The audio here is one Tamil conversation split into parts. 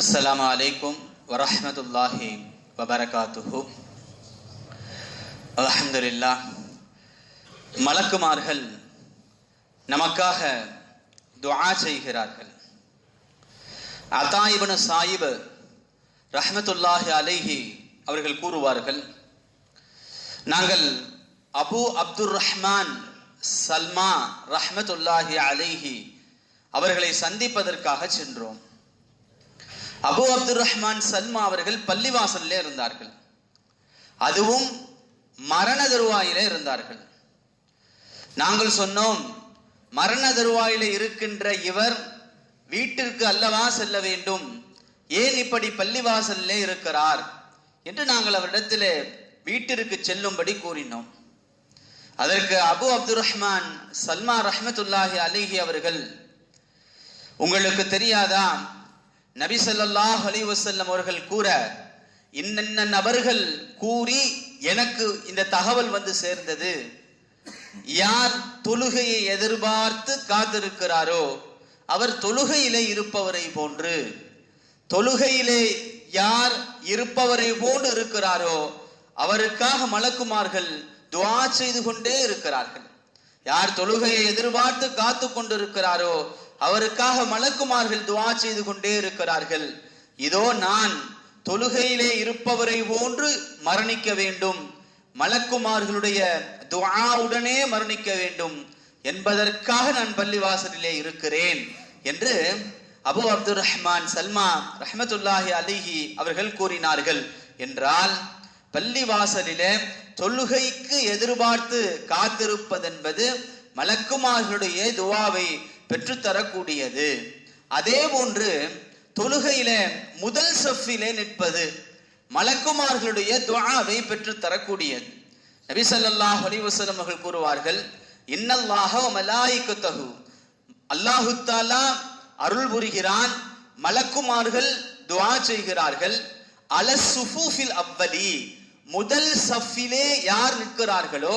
அஸ்லாம் வலைக்கும் வரமத்துல்லாஹி வபரகாத்துஹு அலமதுல்லா மலக்குமார்கள் நமக்காக துஆ செய்கிறார்கள் அதாயிபனு சாயிபு ரஹமத்துல்லாஹி அலைஹி அவர்கள் கூறுவார்கள் நாங்கள் அபு அப்துர் ரஹ்மான் சல்மா ரஹமத்துல்லாஹி அலைஹி அவர்களை சந்திப்பதற்காக சென்றோம். அபு அப்துர் ரஹ்மான் சல்மா அவர்கள் பள்ளிவாசல்ல இருந்தார்கள். அதுவும் மரண தருவாயில இருந்தார்கள். நாங்கள் சொன்னோம் மரண தருவாயில இருக்கின்ற இவர் வீட்டிற்கு அல்லவா செல்ல வேண்டும்? ஏன் இப்படி பள்ளிவாசல்ல இருக்கிறார்? என்று நாங்கள் அவரிடத்தில் வீட்டிற்கு செல்லும்படி கூறினோம். அதற்கு அபு அப்துர் ரஹ்மான் சல்மா ரஹமத்துல்லாஹி அலிஹி அவர்கள் உங்களுக்கு தெரியாதா? நபி சொல்லாஹ் அலைஹி அவர்கள் கூற இன்னென்ன நபர்கள் கூறி எனக்கு இந்த தகவல் வந்து சேர்ந்தது? யார் தொழுகையை எதிர்பார்த்து காத்திருக்கிறாரோ அவர் தொழுகையிலே இருப்பவரை போன்று தொழுகையிலே யார் இருப்பவரை போன்று இருக்கிறாரோ அவருக்காக மலக்குமார்கள் துவா செய்து கொண்டே இருக்கிறார்கள். யார் தொழுகையை எதிர்பார்த்து காத்து கொண்டிருக்கிறாரோ அவருக்காக மலக்குமார்கள் துவா செய்து கொண்டே இருக்கிறார்கள். இதோ நான் தொழுகையிலே இருப்பவரை போன்று மரணிக்க வேண்டும். மலக்குமார்களுடைய துஆவுடனே மரணிக்க வேண்டும். என்பதற்காக நான் பள்ளிவாசலிலே இருக்கிறேன் என்று அபு அப்துல் ரஹ்மான் சல்மா ரஹமத்துல்லாஹி அலிஹி அவர்கள் கூறினார்கள் என்றால் பள்ளிவாசலிலே தொழுகைக்கு எதிர்பார்த்து காத்திருப்பதென்பது மலக்குமார்களுடைய துவாவை பெற்றுத்தரக்கூடியது. அதே போன்று தொழுகையில முதல் சஃபிலே நிற்பது மலக்குமார்களுடைய துவாவை பெற்றுத்தரக்கூடியது. நபி சல்லாஹ் அலிவசலம் அவர்கள் கூறுவார்கள் இன்னல்லாக வ மலாயிகத்தஹு அல்லாஹு தஆலா அருள் புரிகிறான் மலக்குமார்கள் துவா செய்கிறார்கள். அல சுஃபூஃபில் அவ்வலி முதல் சஃபிலே யார் நிற்கிறார்களோ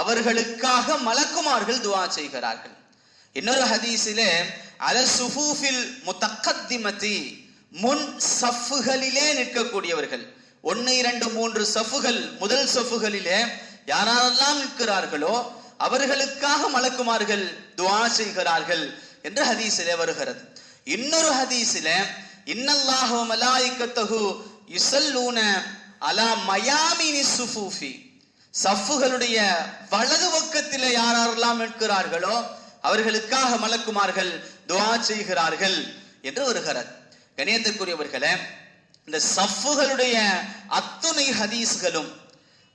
அவர்களுக்காக மலக்குமார்கள் துவா செய்கிறார்கள். இன்னொரு ஹதீஸிலே அல சுஃபூஃபில் முத்தக்கத்திமதி முன் சஃப்புகளிலே நிற்கக்கூடியவர்கள். ஒன்று இரண்டு மூன்று சஃப்புகள் முதல் சஃப்புகளிலே யாரெல்லாம் நிற்கிறார்களோ அவர்களுக்காக மலக்குமார்கள் துவா செய்கிறார்கள் என்று ஹதீஸிலே வருகிறது. இன்னொரு ஹதீஸில இன்னல்லாஹு மலாய்க்கத்தகு யுசல்லூன அலா மயாமினி சுஃபூஃபி சஃப்புகளுடைய வலது பக்கத்தில் யாரெல்லாம் நிற்கிறார்களோ அவர்களுக்காக மலக்குமார்கள் துவா செய்கிறார்கள் என்று வருகிறது கணியத்திற்குரியவர்களே இந்த சஃப்புகளுடைய அத்துணை ஹதீஸ்களும்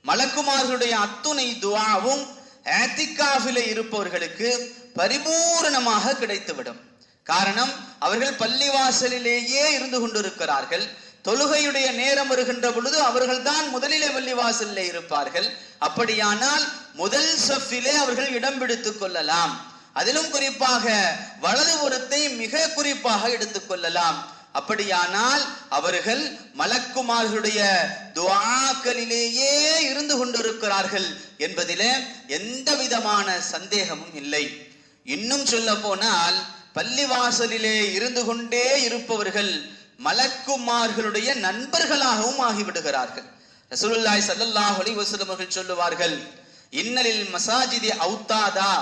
மலக்குமார்களுடைய அத்துணை துவாவும் ஏத்திகாஃபில இருப்பவர்களுக்கு பரிபூரணமாக கிடைத்துவிடும். காரணம் அவர்கள் பள்ளிவாசலிலேயே இருந்து கொண்டிருக்கிறார்கள். தொழுகையுடைய நேரம் வருகின்ற பொழுது அவர்கள் தான் முதலிலே பள்ளிவாசலில் இருப்பார்கள். அப்படியானால் முதல் சஃபிலே அவர்கள் இடம் பிடித்துக் கொள்ளலாம். அதிலும் குறிப்பாக வலதுபுறத்தை மிக குறிப்பாக எடுத்துக் கொள்ளலாம். அப்படியானால் அவர்கள் மலக்குமார்களுடைய துவாக்களிலேயே இருந்து கொண்டிருக்கிறார்கள் என்பதிலே எந்த விதமான சந்தேகமும் இல்லை. இன்னும் சொல்ல போனால் பள்ளிவாசலிலே இருந்து கொண்டே இருப்பவர்கள் மலக்குமார்களுடைய நண்பர்களாகவும் ஆகிவிடுகிறார்கள். ரசூலுல்லாய் ஸல்லல்லாஹு அலி வசலம் அவர்கள் சொல்லுவார்கள் இன்னலில் மசாஜிதி அவுத்தாதா?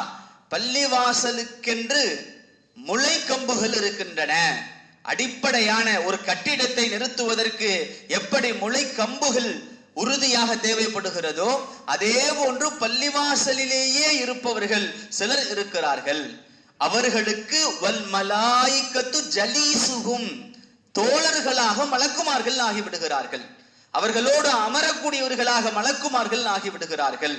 பள்ளிவாசலுக்கென்று முளை கம்புகள் இருக்கின்றன. அடிப்படையான ஒரு கட்டிடத்தை நிறுத்துவதற்கு எப்படி முளை கம்புகள் உறுதியாக தேவைப்படுகிறதோ அதே போன்று பள்ளிவாசலிலேயே இருப்பவர்கள் சிலர் இருக்கிறார்கள். அவர்களுக்கு வல் மலாய்க்கத்து ஜலீசுகும் தோழர்களாக மலக்குமார்கள் ஆகிவிடுகிறார்கள். அவர்களோடு அமரக்கூடியவர்களாக மலக்குமார்கள் ஆகிவிடுகிறார்கள்.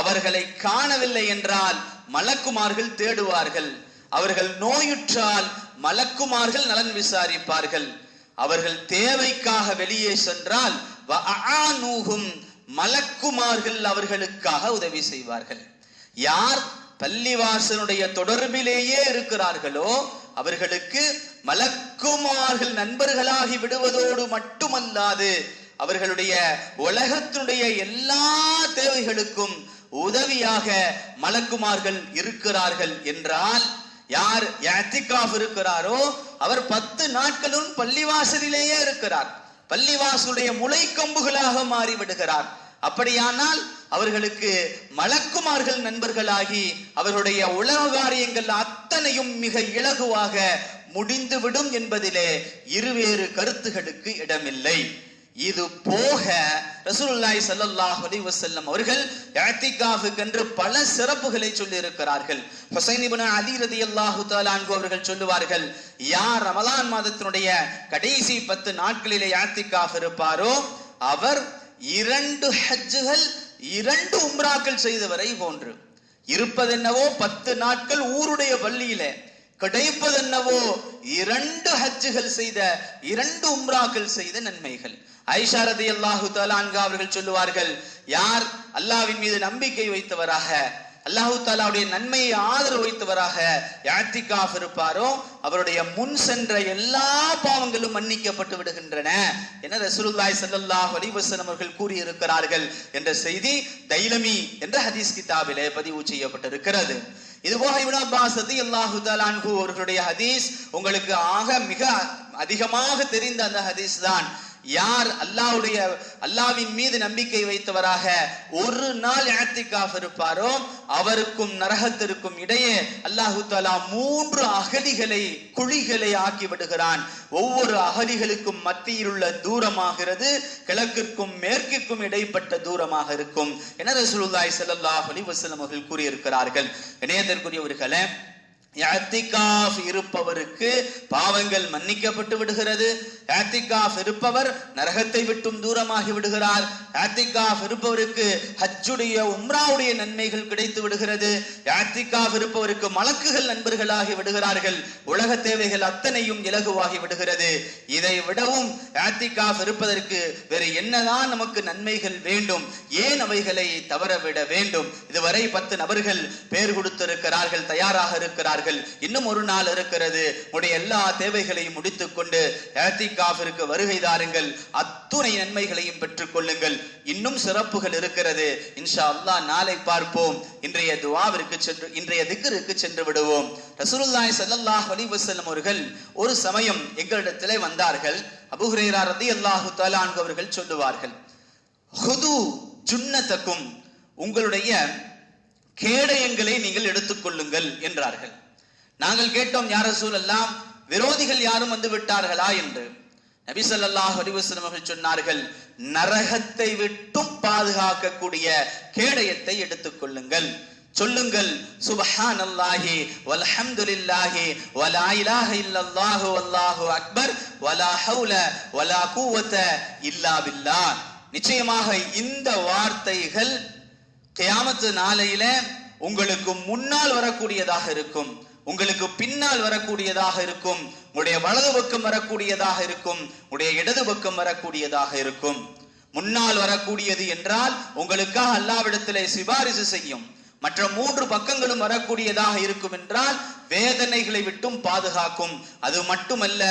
அவர்களை காணவில்லை என்றால் மலக்குமார்கள் தேடுவார்கள். அவர்கள் நோயுற்றால் மலக்குமார்கள் நலன் விசாரிப்பார்கள். அவர்கள் தேவைக்காக வெளியே சென்றால் மலக்குமார்கள் அவர்களுக்காக உதவி செய்வார்கள். யார் பள்ளிவாசனுடைய தொடர்பிலேயே இருக்கிறார்களோ அவர்களுக்கு மலக்குமார்கள் நண்பர்களாகி விடுவதோடு மட்டுமல்லாது அவர்களுடைய உலகத்தினுடைய எல்லா தேவைகளுக்கும் உதவியாக மலக்குமார்கள் இருக்கிறார்கள் என்றால் யார் யாத்திகாஃப் இருக்கிறாரோ அவர் பத்து நாட்களும் பள்ளிவாசலிலேயே இருக்கிறார். பள்ளிவாசலுடைய முளை கம்புகளாக மாறிவிடுகிறார். அப்படியானால் அவர்களுக்கு மலக்குமார்கள் நண்பர்களாகி அவர்களுடைய உலக காரியங்கள் அத்தனையும் மிக இலகுவாக முடிந்துவிடும் என்பதிலே இருவேறு கருத்துகளுக்கு இடமில்லை. இது போக ரசூலுல்லாஹி சல்லல்லாஹ் அலைஹி வஸல்லம் அவர்கள் இஅ்திகாஃபுக்கென்று பல சிறப்புகளை சொல்லி இருக்கிறார்கள் ஹுசைன் இப்னு அலி ரதி அல்லாஹு தாலான்கு அவர்கள் சொல்லுவார்கள் யார் ரமலான் மாதத்தினுடைய கடைசி பத்து நாட்களிலே இஅ்திகாஃப் இருப்பாரோ? அவர் இரண்டு ஹஜ்ஜுகள் இரண்டு உம்ராக்கள் செய்தவரை போன்று. இருப்பதென்னவோ பத்து நாட்கள் ஊருடைய பள்ளியிலே கிடைப்பதென்னவோ இரண்டு ஹஜ்ஜுகள் செய்த இரண்டு உம்ராக்கள் செய்த நன்மைகள். ஐஷாரதி அல்லாஹு தாலான்கா அவர்கள் சொல்லுவார்கள் யார் அல்லாவின் மீது நம்பிக்கை வைத்தவராக அல்லாஹு தாலாவுடைய நன்மையை ஆதரவு வைத்தவராக யாத்திகாஃப் இருப்பாரோ அவருடைய முன் சென்ற எல்லா பாவங்களும் மன்னிக்கப்பட்டு விடுகின்றன என ரசூலுல்லாய் சல்லாஹ் அலிவசன் அவர்கள் கூறியிருக்கிறார்கள் என்ற செய்தி தைலமி என்ற ஹதீஸ் கிதாபிலே பதிவு செய்யப்பட்டிருக்கிறது. இதுபோக இவன் அப்பாஸ் அது அல்லாஹு அன்ஹு அவர்களுடைய ஹதீஸ் உங்களுக்கு ஆக மிக அதிகமாக தெரிந்த அந்த ஹதீஸ் தான். யார் அல்லாவுடைய அல்லாவின் மீது நம்பிக்கை வைத்தவராக ஒரு நாள் இஅ்திகாஃப் இருப்பாரோ அவருக்கும் நரகத்திற்கும் இடையே அல்லாஹு தாலா மூன்று அகலிகளை குழிகளை ஆக்கி விடுகிறான். ஒவ்வொரு அகலிகளுக்கும் மத்தியில் உள்ள தூரமாகிறது கிழக்கிற்கும் மேற்கிற்கும் இடைப்பட்ட தூரமாக இருக்கும் என ரசூலுல்லாய் சல்லாஹ் அலி வசலம் அவர்கள் கூறியிருக்கிறார்கள். இணையத்திற்குரியவர்களே இருப்பவருக்கு பாவங்கள் மன்னிக்கப்பட்டு விடுகிறது. யாத்திகாஃப் இருப்பவர் நரகத்தை விட்டும் தூரமாகி விடுகிறார். யாத்திகாஃப் இருப்பவருக்கு ஹஜ்ஜுடைய உம்ராவுடைய நன்மைகள் கிடைத்து விடுகிறது. யாத்திகாஃப் இருப்பவருக்கு மலக்குகள் நண்பர்களாகி விடுகிறார்கள். உலக தேவைகள் அத்தனையும் இலகுவாகி விடுகிறது. இதை விடவும் யாத்திகாஃப் இருப்பதற்கு வேறு என்னதான் நமக்கு நன்மைகள் வேண்டும்? ஏன் அவைகளை தவறவிட வேண்டும்? இதுவரை பத்து நபர்கள் பேர் கொடுத்திருக்கிறார்கள் தயாராக இருக்கிறார்கள். இன்னும் ஒரு நாள் இருக்கிறது. உடைய எல்லா தேவைகளையும் முடித்துக்கொண்டு கொண்டு ஏத்திகாஃபிற்கு வருகை தாருங்கள். அத்துணை நன்மைகளையும் பெற்றுக் கொள்ளுங்கள். இன்னும் சிறப்புகள் இருக்கிறது. இன்ஷா அல்லா நாளை பார்ப்போம். இன்றைய துவாவிற்கு சென்று இன்றைய திக்கருக்கு சென்று விடுவோம். ரசூலுல்லாய் ஸல்லல்லாஹு அலைஹி வஸல்லம் அவர்கள் ஒரு சமயம் எங்களிடத்திலே வந்தார்கள். அபூ ரதி அல்லாஹு தஆலா அவர்கள் சொல்லுவார்கள். ஹுது ஜுன்னத்தக்கும் உங்களுடைய கேடயங்களை நீங்கள் எடுத்துக்கொள்ளுங்கள் என்றார்கள். நாங்கள் கேட்டோம் யார் சூழல்லாம் விரோதிகள் யாரும் வந்து விட்டார்களா? என்று. நபி ஸல்லல்லாஹு அவர்கள் சொன்னார்கள் நரகத்தை விட்டும் பாதுகாக்கக்கூடிய கேடயத்தை எடுத்துக்கொள்ளுங்கள் சொல்லுங்கள் சுபஹான் சுபஹானல்லாஹி வல்ஹம்துலில்லாஹி வலா இலாஹ இல்லல்லாஹு வல்லாஹு அக்பர் வலா ஹவுல வலா கூவத்த இல்லா பில்லா. நிச்சயமாக இந்த வார்த்தைகள் கியாமத்து நாளையில உங்களுக்கு முன்னால் வரக்கூடியதாக இருக்கும். உங்களுக்கு பின்னால் வரக்கூடியதாக இருக்கும். உங்களுடைய வலது பக்கம் வரக்கூடியதாக இருக்கும். உங்களுடைய இடது பக்கம் வரக்கூடியதாக இருக்கும். முன்னால் வரக்கூடியது என்றால் உங்களுக்காக அல்லாவிடத்திலே சிபாரிசு செய்யும். மற்ற மூன்று பக்கங்களும் வரக்கூடியதாக இருக்கும் என்றால் வேதனைகளை விட்டும் பாதுகாக்கும். அது மட்டுமல்ல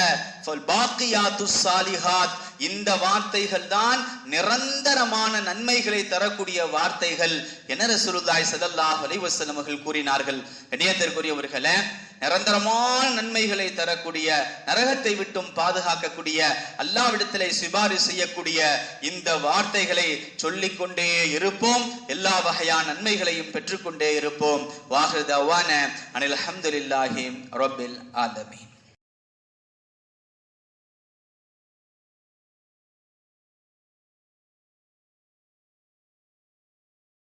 சாலிஹாத். இந்த வார்த்தைகள் தான் நிரந்தரமான நன்மைகளை தரக்கூடிய வார்த்தைகள் என ரசூலுல்லாஹி சதல்லாஹ் அலைஹி அவர்கள் கூறினார்கள். கண்ணியத்திற்குரியவர்களே நிரந்தரமான நன்மைகளை தரக்கூடிய நரகத்தை விட்டும் பாதுகாக்கக்கூடிய அல்லாவிடத்திலே சிபாரி செய்யக்கூடிய இந்த வார்த்தைகளை சொல்லிக்கொண்டே இருப்போம். எல்லா வகையான நன்மைகளையும் பெற்றுக்கொண்டே இருப்போம். வாஹிர் தவான அனில் அஹமதுல்லாஹிம் ரொபில் ஆதமி